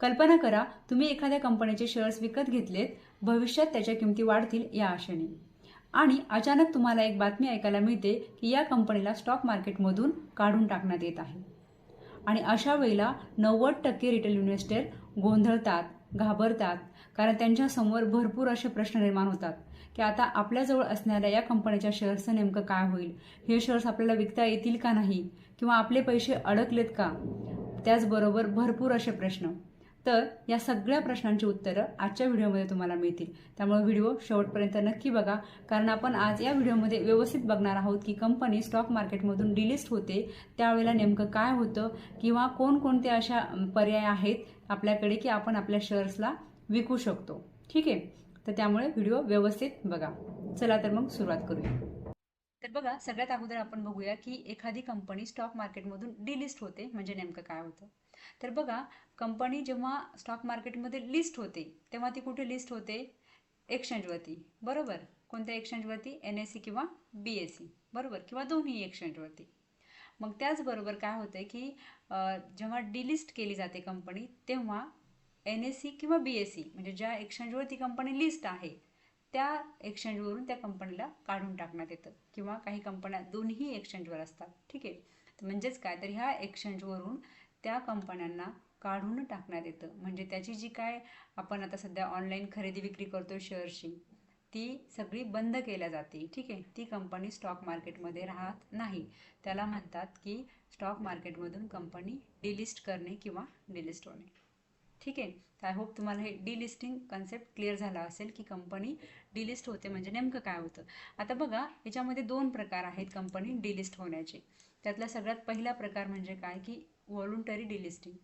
कल्पना करा तुम्ही एखाद्या कंपनीचे शेअर्स विकत घेतलेत भविष्यात त्याच्या किमती वाढतील या आशेने. आणि अचानक तुम्हाला एक बातमी ऐकायला मिळते की या कंपनीला स्टॉक मार्केटमधून काढून टाकण्यात येत आहे. आणि अशा वेळेला नव्वद टक्के रिटेल इन्व्हेस्टर गोंधळतात घाबरतात कारण त्यांच्यासमोर भरपूर असे प्रश्न निर्माण होतात की आता आपल्याजवळ असणाऱ्या या कंपनीच्या शेअर्सचं नेमकं काय होईल? हे शेअर्स आपल्याला विकता येतील का नाही? किंवा आपले पैसे अडकलेत का? त्याचबरोबर भरपूर असे प्रश्न. तर या सगळ्या प्रश्नांची उत्तरं आजच्या व्हिडिओमध्ये तुम्हाला मिळतील. त्यामुळे व्हिडिओ शेवटपर्यंत नक्की बघा कारण आपण आज या व्हिडिओमध्ये व्यवस्थित बघणार आहोत की कंपनी स्टॉक मार्केटमधून डिलिस्ट होते त्यावेळेला नेमकं काय होतं किंवा कोणकोणते अशा पर्याय आहेत आपल्याकडे की आपण आपल्या शेअर्सला विकू शकतो. ठीक आहे? तर त्यामुळे व्हिडिओ व्यवस्थित बघा. चला तर मग सुरुवात करूया. तर बघा सगळ्यात अगोदर आपण बघूया की एखादी कंपनी स्टॉक मार्केटमधून डिलिस्ट होते म्हणजे नेमकं काय होतं? तर बघा कंपनी जेव्हा स्टॉक मार्केटमध्ये लिस्ट होते तेव्हा ती कुठे लिस्ट होते? एक्सचेंजवरती बरोबर? कोणत्या एक्सचेंजवरती एन एस सी किंवा बी एस सी बरोबर? किंवा दोन्ही एक्सचेंजवरती मग त्याचबरोबर काय होतं की जेव्हा डिलिस्ट केली जाते कंपनी तेव्हा एन एस सी किंवा बी एस सी म्हणजे ज्या एक्सचेंजवर ती कंपनी लिस्ट आहे त्या एक्सचेंजवरून त्या कंपनीला काढून टाकण्यात येतं. किंवा काही कंपन्या दोन्ही एक्सचेंजवर असतात. ठीक आहे? म्हणजेच काय? तर ह्या एक्सचेंजवरून त्या कंपन्यांना काढून टाकण्यात येतं. म्हणजे त्याची जी काय आपण आता सध्या ऑनलाईन खरेदी विक्री करतो शेअर्सची ती सगळी बंद केल्या जाते. ठीक आहे? ती कंपनी स्टॉक मार्केटमध्ये राहत नाही. त्याला म्हणतात की स्टॉक मार्केटमधून कंपनी डिलिस्ट करणे किंवा डिलिस्ट होणे. ठीक आहे? तर आय होप तुम्हाला हे डिलिस्टिंग कन्सेप्ट क्लिअर झाला असेल की कंपनी डिलिस्ट होते म्हणजे नेमकं काय होतं? आता बघा याच्यामध्ये दोन प्रकार आहेत कंपनी डिलिस्ट होण्याचे. त्यातला सगळ्यात पहिला प्रकार म्हणजे काय? की व्हॉलुंटरी डिलिस्टिंग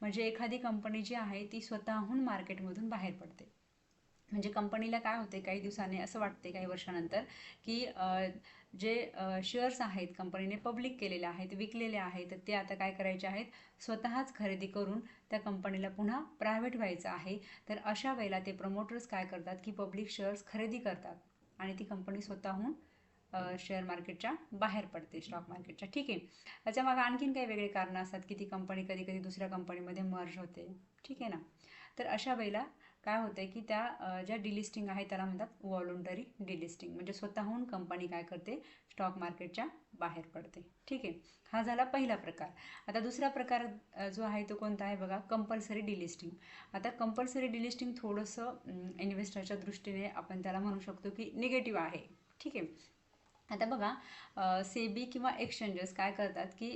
म्हणजे एखादी कंपनी जी आहे ती स्वतःहून मार्केटमधून बाहेर पडते. म्हणजे कंपनीला काय होते काही दिवसांनी असं वाटते काही वर्षानंतर की जे शेअर्स आहेत कंपनीने पब्लिक केलेले आहेत विकलेले आहेत ते आता काय करायचे आहेत? स्वतःच खरेदी करून त्या कंपनीला पुन्हा प्रायव्हेट व्हायचं आहे. तर अशा वेळेला ते प्रमोटर्स काय करतात की पब्लिक शेअर्स खरेदी करतात आणि ती कंपनी स्वतःहून शेअर मार्केटच्या बाहेर पडते स्टॉक मार्केटच्या ठीक आहे. त्याच्यामागे आणखीन काही वेगळे कारणं असतात की ती कंपनी कधी कधी दुसऱ्या कंपनीमध्ये मर्ज होते. ठीक आहे ना? तर अशा वेळेला काय होतं की त्या ज्या डिलिस्टिंग आहे त्याला म्हणतात व्हॉलुंटरी डिलिस्टिंग म्हणजे स्वतःहून कंपनी काय करते? स्टॉक मार्केटच्या बाहेर पडते. ठीक आहे? हा झाला पहिला प्रकार. आता दुसरा प्रकार जो आहे तो कोणता आहे बघा? कंपल्सरी डिलिस्टिंग आता कंपल्सरी डिलिस्टिंग थोडंसं इन्व्हेस्टरच्या दृष्टीने आपण त्याला म्हणू शकतो की निगेटिव्ह आहे. ठीक आहे? आता बघा सेबी किंवा एक्सचेंजेस काय करतात की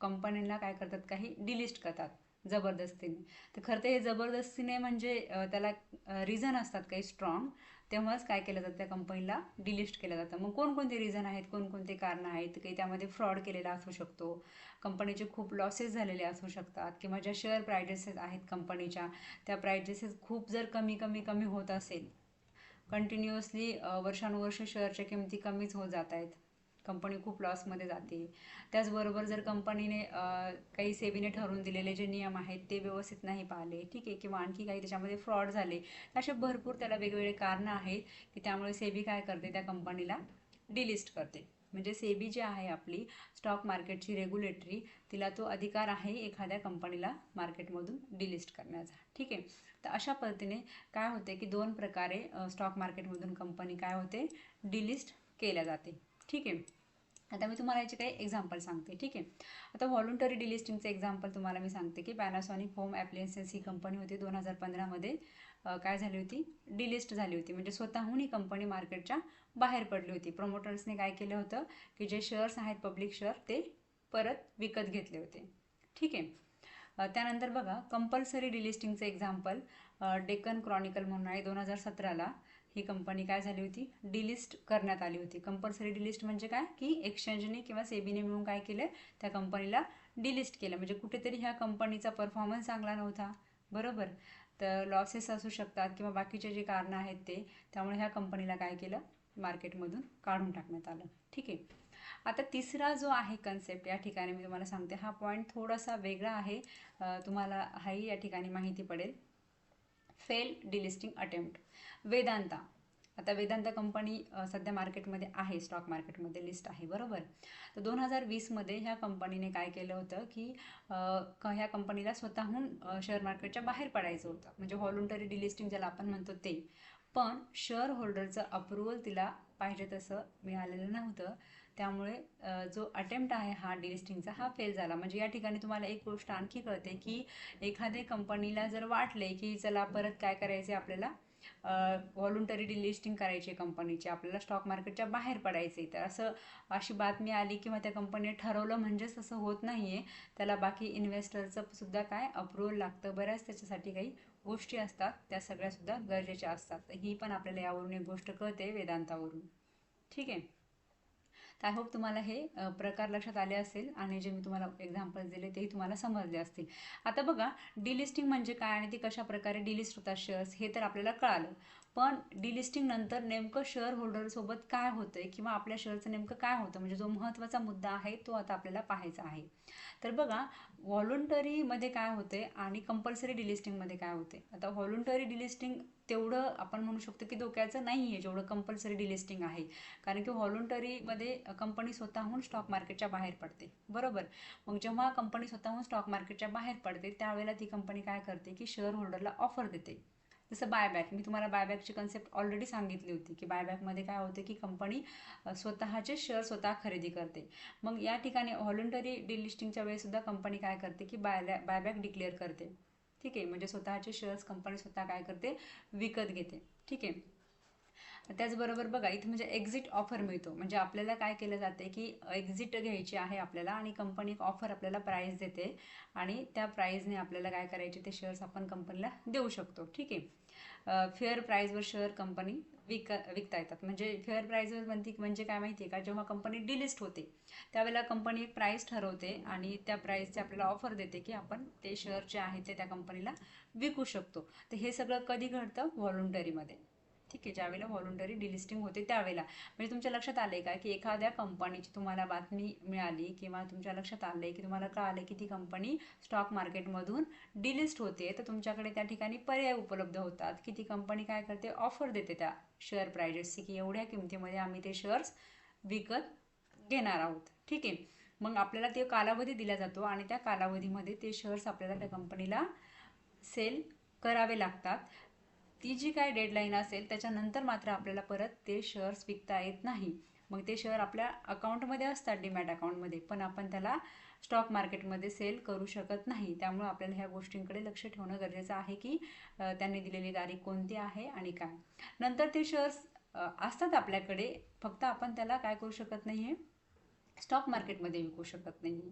कंपनींना काय करतात? काही डिलिस्ट करतात. जबरदस्तीने. तर खरं तर हे जबरदस्तीने म्हणजे त्याला रिझन असतात काही स्ट्रॉंग तेव्हाच काय केलं जातं त्या कंपनीला डिलिस्ट केलं जातं. मग कोणकोणते रिझन आहेत कोणकोणते कारणं आहेत काही त्यामध्ये फ्रॉड केलेला असू शकतो. कंपनीचे खूप लॉसेस झालेले असू शकतात. किंवा ज्या शेअर प्रायजेसेस आहेत कंपनीच्या त्या प्रायजेसेस खूप जर कमी कमी कमी होत असेल कंटिन्युअसली वर्षानुवर्ष शेअरच्या किमती कमीच होत जात आहेत. कंपनी खूप लॉसमध्ये जाते. त्याचबरोबर जर कंपनीने काही सेबीने ठरवून दिलेले जे नियम आहेत ते व्यवस्थित नाही पाहिले ठीक आहे किंवा आणखी काही त्याच्यामध्ये फ्रॉड झाले असे भरपूर त्याला वेगवेगळे कारणं आहेत की त्यामुळे सेबी काय करते त्या कंपनीला डिलिस्ट करते. म्हणजे सेबी जी आहे आपली स्टॉक मार्केटची रेग्युलेटरी तिला तो अधिकार आहे एखाद्या कंपनीला मार्केटमधून डिलिस्ट करण्याचा ठीक आहे? तर अशा पद्धतीने काय होते की दोन प्रकारे स्टॉक मार्केटमधून कंपनी काय होते डिलिस्ट केल्या जाते. ठीक आहे. आता मी तुम्हाला याचे काही एक्झाम्पल सांगते ठीक आहे. आता व्हॉलुंटरी डिलिस्टिंगचं एक्झाम्पल तुम्हाला मी सांगते की पॅनासॉनिक होम ॲप्लियन्सेस ही कंपनी होती दोन हजार पंधरामध्ये काय झाली होती? डिलिस्ट झाली होती. म्हणजे स्वतःहून ही कंपनी मार्केटच्या बाहेर पडली होती. प्रमोटर्सने काय केलं होतं की जे शेअर्स आहेत पब्लिक शेअर ते परत विकत घेतले होते. ठीक आहे. त्यानंतर बघा कंपल्सरी डिलिस्टिंगचं एक्झाम्पल डेक्कन क्रॉनिकल म्हणून आहे दोन हजार सतराला. ही कंपनी काय झाली होती? डिलिस्ट करण्यात आली होती. कंपल्सरी डिलिस्ट म्हणजे काय? की एक्सचेंजने किंवा सेबीने मिळून काय केलं? त्या कंपनीला डिलिस्ट केलं. म्हणजे कुठेतरी ह्या कंपनीचा परफॉर्मन्स चांगला नव्हता. बरोबर? तर लॉसेस असू शकतात किंवा बाकीचे जे कारणं आहेत ते त्यामुळे ह्या कंपनीला काय केलं? मार्केटमधून काढून टाकण्यात आलं. ठीक आहे? आता तिसरा जो आहे कन्सेप्ट या ठिकाणी मी तुम्हाला सांगते. हा पॉईंट थोडासा वेगळा आहे. तुम्हाला हाही या ठिकाणी माहिती पडेल. Fail delisting attempt. वेदांता. आता वेदांत कंपनी सध्या मार्केटमध्ये आहे स्टॉक मार्केटमध्ये लिस्ट आहे बरोबर? तर दोन हजार वीसमध्ये ह्या कंपनीने काय केलं होतं की क- ह्या कंपनीला स्वतःहून शेअर मार्केटच्या बाहेर पडायचं होतं. म्हणजे व्हॉलुंटरी डिलिस्टिंग ज्याला आपण म्हणतो ते. पण शेअर होल्डरचं अप्रुव्हल तिला पाहिजे तसं मिळालेलं नव्हतं. त्यामुळे जो अटेम्प्ट आहे हा डिलिस्टिंगचा हा फेल झाला. म्हणजे या ठिकाणी तुम्हाला एक गोष्ट आणखी कळते की एखाद्या कंपनीला जर वाटले की चला परत काय करायचे आपल्याला व्हॉलुंटरी डिलिस्टिंग करायची कंपनीची आपल्याला स्टॉक मार्केटच्या बाहेर पडायचे तर असं अशी बातमी आली किंवा त्या कंपनीने ठरवलं म्हणजेच तसं होत नाही आहे त्याला बाकी इन्व्हेस्टरचं सुद्धा काय अप्रुव्हल लागतं? बऱ्याच त्याच्यासाठी काही गोष्टी असतात त्या सगळ्यासुद्धा गरजेच्या असतात. ही पण आपल्याला यावरून एक गोष्ट कळते वेदांतावरून. ठीक आहे? आय होप तुम्हाला हे प्रकार लक्षात आले असेल आणि जे मी तुम्हाला एक्झाम्पल्स दिले तेही तुम्हाला समजले असतील. आता बघा डिलिस्टिंग म्हणजे काय आणि ते कशा प्रकारे डिलिस्ट होतात शेअर्स हे तर आपल्याला कळालं. पण डिलिस्टिंग नंतर नेमकं शेअर होल्डरसोबत काय होतंय किंवा आपल्या शेअरचं नेमकं काय होतं? म्हणजे जो महत्त्वाचा मुद्दा आहे तो आता आपल्याला पाहायचा आहे. तर बघा व्हॉलुंटरीमध्ये काय होते आणि कंपल्सरी डिलिस्टिंगमध्ये काय होते आता व्हॉलुंटरी डिलिस्टिंग तेवढं आपण म्हणू शकतो की धोक्याचं नाही आहे जेवढं कंपल्सरी डिलिस्टिंग आहे. कारण की व्हॉलंटरीमध्ये कंपनी स्वतःहून स्टॉक मार्केटच्या बाहेर पडते. बरोबर? मग जेव्हा कंपनी स्वतःहून स्टॉक मार्केटच्या बाहेर पडते त्यावेळेला ती कंपनी काय करते की शेअर होल्डरला ऑफर देते. जसं बायबॅक मी तुम्हाला बायबॅकची कन्सेप्ट ऑलरेडी सांगितली होती की बायबॅकमध्ये काय होते की कंपनी स्वतःचे शेअर स्वतः खरेदी करते. मग या ठिकाणी व्हॉलंटरी डिलिस्टिंगच्या वेळेसुद्धा कंपनी काय करते की बाय बायबॅक डिक्लेअर करते. ठीक आहे? म्हणजे स्वतःचे शेअर्स कंपनी स्वतः काय करते? विकत घेते. ठीक आहे? त्याचबरोबर बघा इथं म्हणजे एक्झिट ऑफर मिळतो. म्हणजे आपल्याला काय केलं जाते की एक्झिट घ्यायची आहे आपल्याला आणि कंपनी एक ऑफर आपल्याला प्राईज देते आणि त्या प्राईजने आपल्याला काय करायचे ते शेअर्स आपण कंपनीला देऊ शकतो. ठीक आहे? फेअर प्राईजवर शेअर कंपनी विक विकता येतात. म्हणजे फेअर प्राईजवर म्हणते म्हणजे काय माहिती आहे का? जेव्हा कंपनी डिलिस्ट होते त्यावेळेला कंपनी एक प्राईस ठरवते आणि त्या प्राईसचे आपल्याला ऑफर देते की आपण ते शेअर जे आहे ते त्या कंपनीला विकू शकतो. तर हे सगळं कधी घडतं? व्हॉलंटरीमध्ये ठीक आहे ज्यावेळेला व्हॉलंटरी डिलिस्टिंग होते त्यावेळेला. म्हणजे तुमच्या लक्षात आलं आहे का की एखाद्या कंपनीची तुम्हाला बातमी मिळाली किंवा तुमच्या लक्षात आलं आहे की तुम्हाला कळाले की ती कंपनी स्टॉक मार्केटमधून डिलिस्ट होते तर तुमच्याकडे त्या ठिकाणी पर्याय उपलब्ध होतात की ती कंपनी काय करते? ऑफर देते त्या शेअर प्राइजेसची की एवढ्या किमतीमध्ये आम्ही ते शेअर्स विकत घेणार आहोत. ठीक आहे? मग आपल्याला ते कालावधी दिला जातो आणि त्या कालावधीमध्ये ते शेअर्स आपल्याला त्या कंपनीला सेल करावे लागतात. ती जी काय डेडलाईन असेल त्याच्यानंतर मात्र आपल्याला परत ते शेअर्स विकता येत नाही. मग ते शेअर आपल्या अकाउंटमध्ये असतात डीमॅट अकाउंटमध्ये पण आपण त्याला स्टॉक मार्केटमध्ये सेल करू शकत नाही. त्यामुळे आपल्याला ह्या गोष्टींकडे लक्ष ठेवणं गरजेचं आहे की त्यांनी दिलेली तारीख कोणती आहे आणि काय. नंतर ते शेअर्स असतात आपल्याकडे फक्त आपण त्याला काय करू शकत नाही आहे स्टॉक मार्केटमध्ये विकू शकत नाही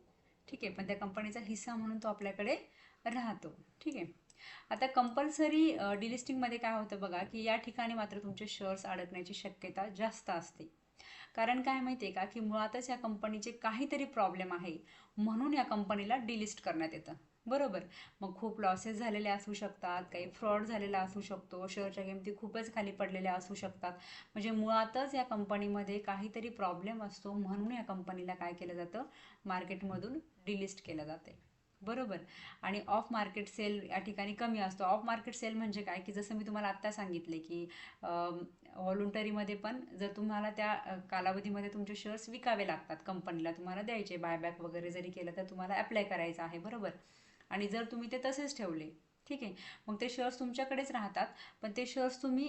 ठीक आहे पण त्या कंपनीचा हिस्सा म्हणून तो आपल्याकडे राहतो. ठीक आहे. आता कंपल्सरी डिलिस्टिंगमध्ये काय होतं बघा की या ठिकाणी मात्र तुमचे शेअर्स अडकण्याची शक्यता जास्त असते. कारण काय माहिती आहे का की मुळातच या कंपनीचे काहीतरी प्रॉब्लेम आहे म्हणून या कंपनीला डिलिस्ट करण्यात येतं. बरोबर? मग खूप लॉसेस झालेले असू शकतात काही फ्रॉड झालेला असू शकतो शेअरच्या किमती खूपच खाली पडलेल्या असू शकतात. म्हणजे मुळातच या कंपनीमध्ये काहीतरी प्रॉब्लेम असतो म्हणून या कंपनीला काय केलं जातं? मार्केटमधून डिलिस्ट केलं जाते. बरोबर. आणि ऑफ मार्केट सेल या ठिकाणी कमी असतो. ऑफ मार्केट सेल म्हणजे काय? की जसं मी तुम्हाला आत्ता सांगितले की व्हॉलुंटरीमध्ये पण जर तुम्हाला त्या कालावधीमध्ये तुमचे शेअर्स विकावे लागतात कंपनीला तुम्हाला द्यायचे बायबॅक वगैरे जरी केलं तर तुम्हाला अप्लाय करायचं आहे बरोबर? आणि जर तुम्ही ते तसेच ठेवले ठीक आहे. मग ते शेअर्स तुमच्याकडेच राहतात पण ते शेअर्स तुम्ही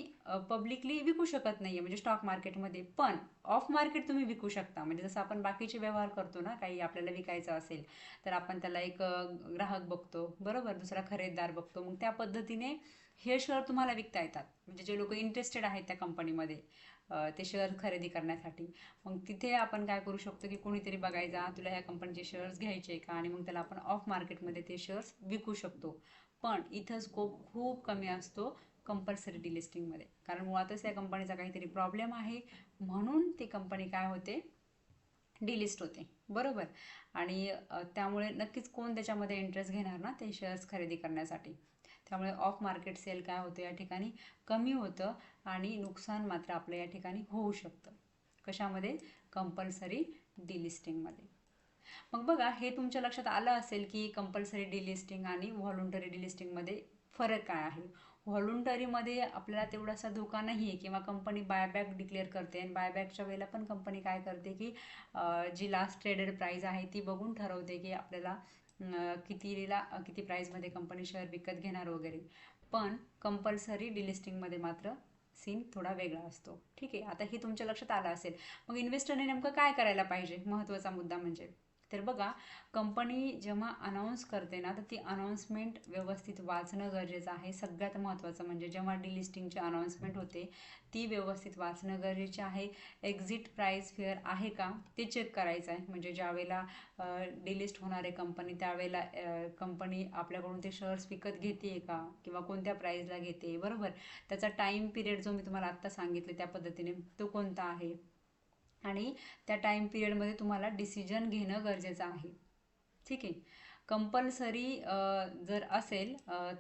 पब्लिकली विकू शकत नाही म्हणजे स्टॉक मार्केटमध्ये पण ऑफ मार्केट तुम्ही विकू शकता. म्हणजे जसं आपण बाकीचे व्यवहार करतो ना काही आपल्याला विकायचं असेल तर आपण त्याला एक ग्राहक बघतो बरोबर? दुसरा खरेदीदार बघतो. मग त्या पद्धतीने हे शेअर तुम्हाला विकता येतात. म्हणजे जे लोक इंटरेस्टेड आहेत त्या कंपनीमध्ये ते शेअर खरेदी करण्यासाठी. मग तिथे आपण काय करू शकतो की कोणीतरी बघायचा तुला ह्या कंपनीचे शेअर्स घ्यायचे का? आणि मग त्याला आपण ऑफ मार्केटमध्ये ते शेअर्स विकू शकतो. पण इथं स्कोप खूप कमी असतो कंपल्सरी डिलिस्टिंगमध्ये कारण मुळातच त्या कंपनीचा काहीतरी प्रॉब्लेम आहे. म्हणून ती कंपनी काय होते? डिलिस्ट होते. बरोबर? आणि त्यामुळे नक्कीच कोण त्याच्यामध्ये इंटरेस्ट घेणार ना? ते शेअर्स खरेदी करण्यासाठी. त्यामुळे ऑफ मार्केट सेल काय होतं या ठिकाणी? कमी होतं आणि नुकसान मात्र आपलं या ठिकाणी होऊ शकतं. कशामध्ये? कंपल्सरी डिलिस्टिंगमध्ये मग बघा हे तुमच्या लक्षात आलं असेल की कंपल्सरी डिलिस्टिंग आणि व्हॉलुंटरी डिलिस्टिंगमध्ये फरक काय आहे? व्हॉलुंटरीमध्ये आपल्याला तेवढासा धोका नाही आहे किंवा कंपनी बायबॅक डिक्लेअर करते आणि बायबॅकच्या वेळेला पण कंपनी काय करते की जी लास्ट ट्रेडेड प्राईज आहे ती बघून ठरवते की आपल्याला कितीला किती प्राईजमध्ये कंपनी शेअर विकत घेणार वगैरे. पण कंपल्सरी डिलिस्टिंगमध्ये मात्र सीन थोडा वेगळा असतो. ठीक आहे? आता हे तुमच्या लक्षात आलं असेल. मग इन्व्हेस्टरने नेमकं काय करायला पाहिजे? महत्त्वाचा मुद्दा म्हणजे. तर बघा कंपनी जेव्हा अनाऊन्स करते ना तर ती अनाऊन्समेंट व्यवस्थित वाचणं गरजेचं आहे. सगळ्यात महत्त्वाचं म्हणजे जेव्हा डिलिस्टिंगची अनाऊन्समेंट होते ती व्यवस्थित वाचणं गरजेचे आहे. एक्झिट प्राईस फेअर आहे का? ते चेक करायचं आहे. म्हणजे ज्यावेळेला डिलिस्ट होणारे कंपनी त्यावेळेला कंपनी आपल्याकडून ते शेअर्स विकत घेते का? किंवा कोणत्या प्राईजला घेते बरोबर? त्याचा टाईम पिरियड जो मी तुम्हाला आत्ता सांगितले त्या पद्धतीने तो कोणता आहे? आणि त्या टाईम पिरियडमध्ये तुम्हाला डिसिजन घेणं गरजेचं आहे. ठीक? आहे कंपल्सरी जर असेल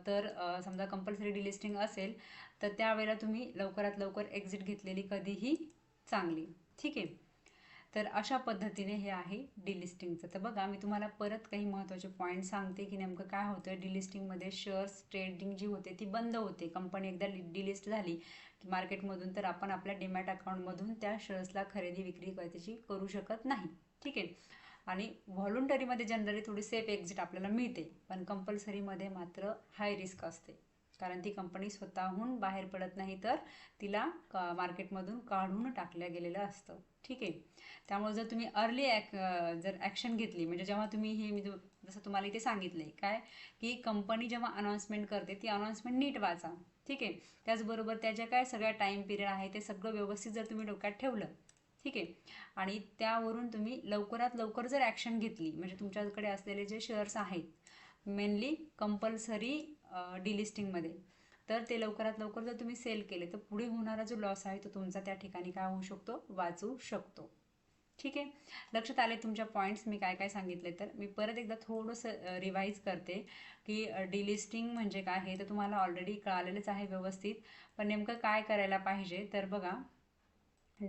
तर समजा कंपल्सरी डिलिस्टिंग असेल तर त्यावेळेला तुम्ही लवकरात लवकर एक्झिट घेतलेली कधीही चांगली. ठीक? आहे तर अशा पद्धतीने हे आहे डिलिस्टिंगचं तर बघा मी तुम्हाला परत काही महत्त्वाचे पॉईंट सांगते की नेमकं काय होतं. डिलिस्टिंगमध्ये शेअर्स ट्रेडिंग जी होते ती बंद होते. कंपनी एकदा डिलिस्ट झाली की मार्केटमधून तर आपण आपल्या डिमॅट अकाउंटमधून त्या शेअर्सला खरेदी विक्री त्याची करू शकत नाही. ठीक आहे? आणि व्हॉलुंटरीमध्ये जनरली थोडी सेफ एक्झिट आपल्याला मिळते. पण कंपल्सरीमध्ये मात्र हाय रिस्क असते. कारण ती कंपनी स्वतःहून बाहेर पडत नाही तर तिला क मार्केटमधून काढून टाकलं गेलेलं असतं. ठीक आहे? त्यामुळे जर तुम्ही अर्ली ॲक जर ॲक्शन घेतली म्हणजे जेव्हा तुम्ही हे मी जसं तुम्हाला इथे सांगितलं आहे काय? की कंपनी जेव्हा अनाऊन्समेंट करते ती अनाऊन्समेंट नीट वाचा. ठीक आहे? त्याचबरोबर त्याच्या काय सगळ्या टाईम पिरियड आहे ते सगळं व्यवस्थित जर तुम्ही डोक्यात ठेवलं ठीक आहे? आणि त्यावरून तुम्ही लवकरात लवकर जर ॲक्शन घेतली म्हणजे तुमच्याकडे असलेले जे शेअर्स आहेत मेनली कंपल्सरी डिलिस्टिंगमध्ये तर ते लवकरात लवकर जर तुम्ही सेल केले तर पुढे होणारा जो लॉस आहे तो तुमचा त्या ठिकाणी काय होऊ शकतो? वाचू शकतो. ठीक आहे? लक्षात आले तुमच्या पॉईंट्स मी काय काय सांगितले तर मी परत एकदा थोडंसं रिवाईज करते की डिलिस्टिंग म्हणजे काय हे तर तुम्हाला ऑलरेडी कळालेलंच आहे व्यवस्थित. पण नेमकं काय करायला पाहिजे? तर बघा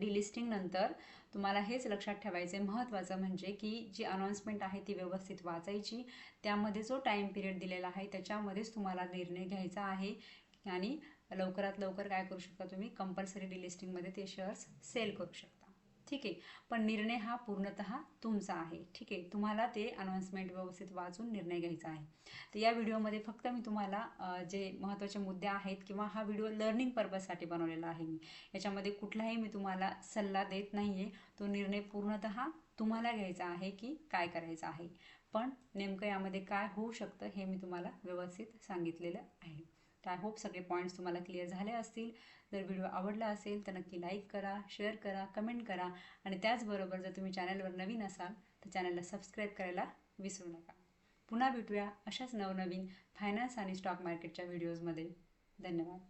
डिलिस्टिंग नंतर तुम्हाला हेच लक्षात ठेवायचं आहे महत्त्वाचं म्हणजे की जी अनाऊन्समेंट आहे ती व्यवस्थित वाचायची. त्यामध्ये जो टाईम पिरियड दिलेला आहे त्याच्यामध्येच तुम्हाला निर्णय घ्यायचा आहे. आणि लवकरात लवकर काय करू शकता तुम्ही? कंपल्सरी डिलिस्टिंगमध्ये ते शेअर्स सेल करू शकता. ठीक? आहे पण निर्णय हा पूर्णतः तुमचा आहे. ठीक? आहे तुम्हाला ते अनाऊन्समेंट व्यवस्थित वाचून निर्णय घ्यायचा आहे. तर या व्हिडिओमध्ये फक्त मी तुम्हाला जे महत्त्वाचे मुद्दे आहेत किंवा हा व्हिडिओ लर्निंग पर्पजसाठी बनवलेला आहे मी याच्यामध्ये कुठलाही मी तुम्हाला सल्ला देत नाही आहे तो निर्णय पूर्णतः तुम्हाला घ्यायचा आहे की काय करायचं आहे. पण नेमकं यामध्ये काय होऊ शकतं हे मी तुम्हाला व्यवस्थित सांगितलेलं आहे. तर आय होप सगळे पॉईंट्स तुम्हाला क्लिअर झाले असतील. जर व्हिडिओ आवडला असेल तर नक्की लाईक करा शेअर करा कमेंट करा आणि त्याचबरोबर जर तुम्ही चॅनलवर नवीन असाल तर चॅनलला सबस्क्राईब करायला विसरू नका. पुन्हा भेटूया अशाच नवनवीन फायनान्स आणि स्टॉक मार्केटच्या व्हिडिओजमध्ये धन्यवाद.